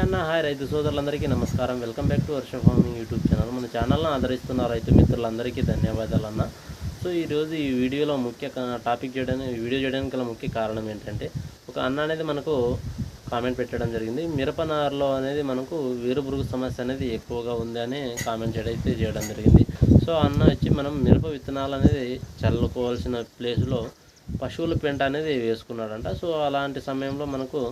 అన్న హాయ్ రైతు సోదరులందరికీ నమస్కారం. Welcome back to Varsha farming YouTube channel. మన ఛానల్ను ఆదరిస్తున్న రైతు మిత్రులందరికీ ధన్యవాదాలు అన్న సో ఈరోజు ఈ వీడియోలో ముఖ్య టాపిక్ చేయడానికి వీడియో చేయడానికి గల ముఖ్య కారణం ఏంటంటే ఒక అన్న అనేది మనకు కామెంట్ పెట్టడం జరిగింది. మిరప నారులో అనేది మనకు వేరుపురుగు సమస్య అనేది ఎక్కువగా ఉంది అని కామెంట్ చేయడం అయితే చేయడం జరిగింది. సో అన్న వచ్చి మనం మిరప విత్తనాలు అనేది చల్లుకోవాల్సిన ప్లేస్లో పశువుల పెంట అనేది వేసుకున్నాడంట. సో అలాంటి సమయంలో మనకు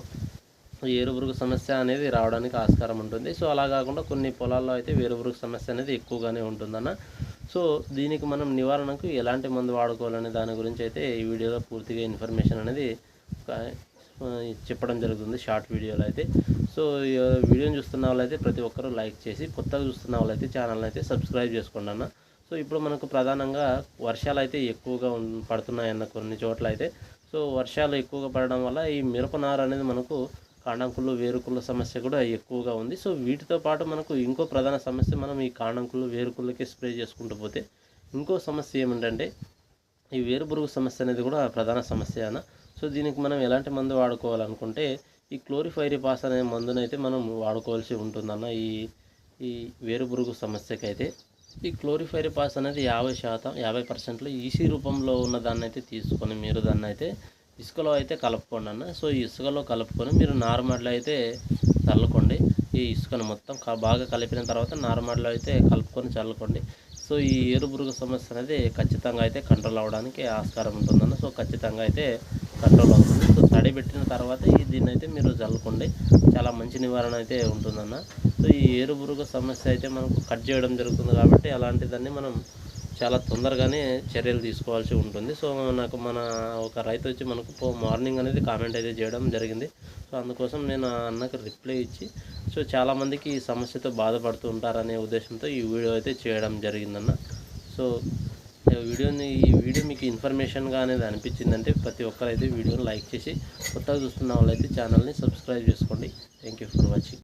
ఏరుపురుగు సమస్య అనేది రావడానికి ఆస్కారం ఉంటుంది. సో అలా కాకుండా కొన్ని పొలాల్లో అయితే వేరుపురుగు సమస్య అనేది ఎక్కువగానే ఉంటుందన్న. సో దీనికి మనం నివారణకు ఎలాంటి మందు వాడుకోవాలనే దాని గురించి అయితే ఈ వీడియోలో పూర్తిగా ఇన్ఫర్మేషన్ అనేది చెప్పడం జరుగుతుంది షార్ట్ వీడియోలో అయితే. సో వీడియోని చూస్తున్న వాళ్ళైతే ప్రతి ఒక్కరూ లైక్ చేసి కొత్తగా చూస్తున్న వాళ్ళైతే ఛానల్ని అయితే సబ్స్క్రైబ్ చేసుకోండి అన్న. సో ఇప్పుడు మనకు ప్రధానంగా వర్షాలు అయితే ఎక్కువగా పడుతున్నాయన్న కొన్ని చోట్ల అయితే సో వర్షాలు ఎక్కువగా పడడం వల్ల ఈ మిరప నారు అనేది మనకు కాణంకులు వేరుకుళ్ళ సమస్య కూడా ఎక్కువగా ఉంది. సో వీటితో పాటు మనకు ఇంకో ప్రధాన సమస్య మనం ఈ కాణంకులు వేరుకుళ్ళకి స్ప్రే చేసుకుంటూ పోతే ఇంకో సమస్య ఏమిటంటే ఈ వేరుపురుగు సమస్య అనేది కూడా ప్రధాన సమస్య అన్న. సో దీనికి మనం ఎలాంటి మందు వాడుకోవాలనుకుంటే ఈ క్లోరిఫైరిపాస్ అనే మందునైతే మనం వాడుకోవాల్సి ఉంటుందన్న ఈ ఈ వేరుపురుగు సమస్యకి అయితే ఈ క్లోరిఫైరిపాస్ అనేది యాభై శాతం యాభై పర్సెంట్లో ఈసీ రూపంలో ఉన్న దాన్ని అయితే తీసుకొని మీరు దాన్ని అయితే ఇసుకలో అయితే కలుపుకోండి అన్న. సో ఈ ఇసుకలో కలుపుకొని మీరు నార్మల్లో అయితే చల్లుకోండి. ఈ ఇసుకను మొత్తం బాగా కలిపిన తర్వాత నార్మల్లో అయితే కలుపుకొని చల్లుకోండి. సో ఈ ఏరుపురుగు సమస్య అనేది ఖచ్చితంగా అయితే కంట్రోల్ అవ్వడానికి ఆస్కారం ఉంటుందన్న సో ఖచ్చితంగా అయితే కంట్రోల్ అవుతుంది. సో తడి పెట్టిన తర్వాత ఈ దీన్ని అయితే మీరు చల్లుకోండి. చాలా మంచి నివారణ అయితే ఉంటుందన్న. సో ఈ ఏరుపురుగు సమస్య అయితే మనకు కట్ చేయడం జరుగుతుంది కాబట్టి అలాంటి దాన్ని మనం చాలా తొందరగానే చర్యలు తీసుకోవాల్సి ఉంటుంది. సో నాకు మన ఒక రైతు వచ్చి మనకు పో- మార్నింగ్ అనేది కామెంట్ అయితే చేయడం జరిగింది. సో అందుకోసం నేను ఆ అన్నకు రిప్లై ఇచ్చి సో చాలామందికి ఈ సమస్యతో బాధపడుతూ ఉంటారనే ఉద్దేశంతో ఈ వీడియో అయితే చేయడం జరిగిందన్న. సో వీడియోని ఈ వీడియో మీకు ఇన్ఫర్మేషన్గా అనేది అనిపించిందంటే ప్రతి ఒక్కరైతే వీడియోని లైక్ చేసి కొత్తగా చూస్తున్న వాళ్ళైతే ఛానల్ని సబ్స్క్రైబ్ చేసుకోండి. Thank you for watching.